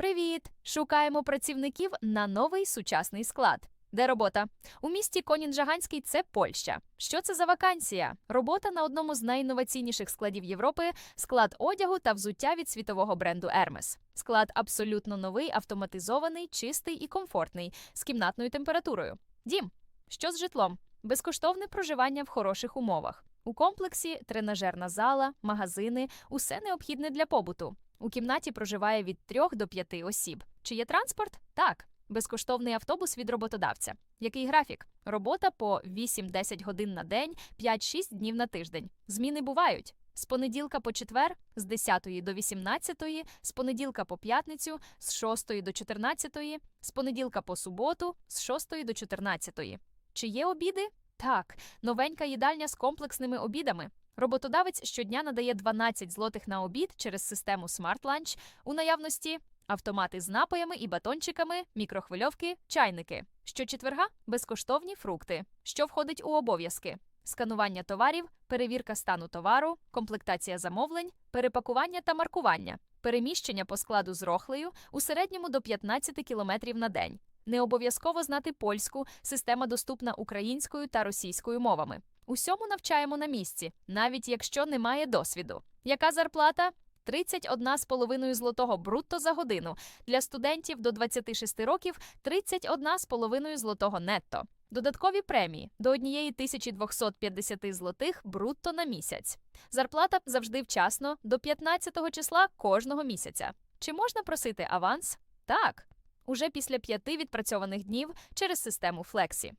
Привіт! Шукаємо працівників на новий сучасний склад. Де робота? У місті Конінжаганський це Польща. Що це за вакансія? Робота на одному з найінноваційніших складів Європи, склад одягу та взуття від світового бренду Hermes. Склад абсолютно новий, автоматизований, чистий і комфортний, з кімнатною температурою. Дім. Що з житлом? Безкоштовне проживання в хороших умовах. У комплексі тренажерна зала, магазини, усе необхідне для побуту. У кімнаті проживає від 3 до 5 осіб. Чи є транспорт? Так. Безкоштовний автобус від роботодавця. Який графік? Робота по 8-10 годин на день, 5-6 днів на тиждень. Зміни бувають. З понеділка по четвер, з 10 до 18, з понеділка по п'ятницю, з 6 до 14, з понеділка по суботу, з 6 до 14. Чи є обіди? Так, новенька їдальня з комплексними обідами. Роботодавець щодня надає 12 злотих на обід через систему Smart Lunch у наявності автомати з напоями і батончиками, мікрохвильовки, чайники. Щочетверга безкоштовні фрукти. Що входить у обов'язки? Сканування товарів, перевірка стану товару, комплектація замовлень, перепакування та маркування, переміщення по складу з рохлею у середньому до 15 км на день. Не обов'язково знати польську, система доступна українською та російською мовами. Усьому навчаємо на місці, навіть якщо немає досвіду. Яка зарплата? 31,5 злотого брутто за годину. Для студентів до 26 років 31,5 злотого нетто. Додаткові премії до 1250 злотих брутто на місяць. Зарплата завжди вчасно до 15 числа кожного місяця. Чи можна просити аванс? Так. Уже після п'яти відпрацьованих днів через систему Флексі.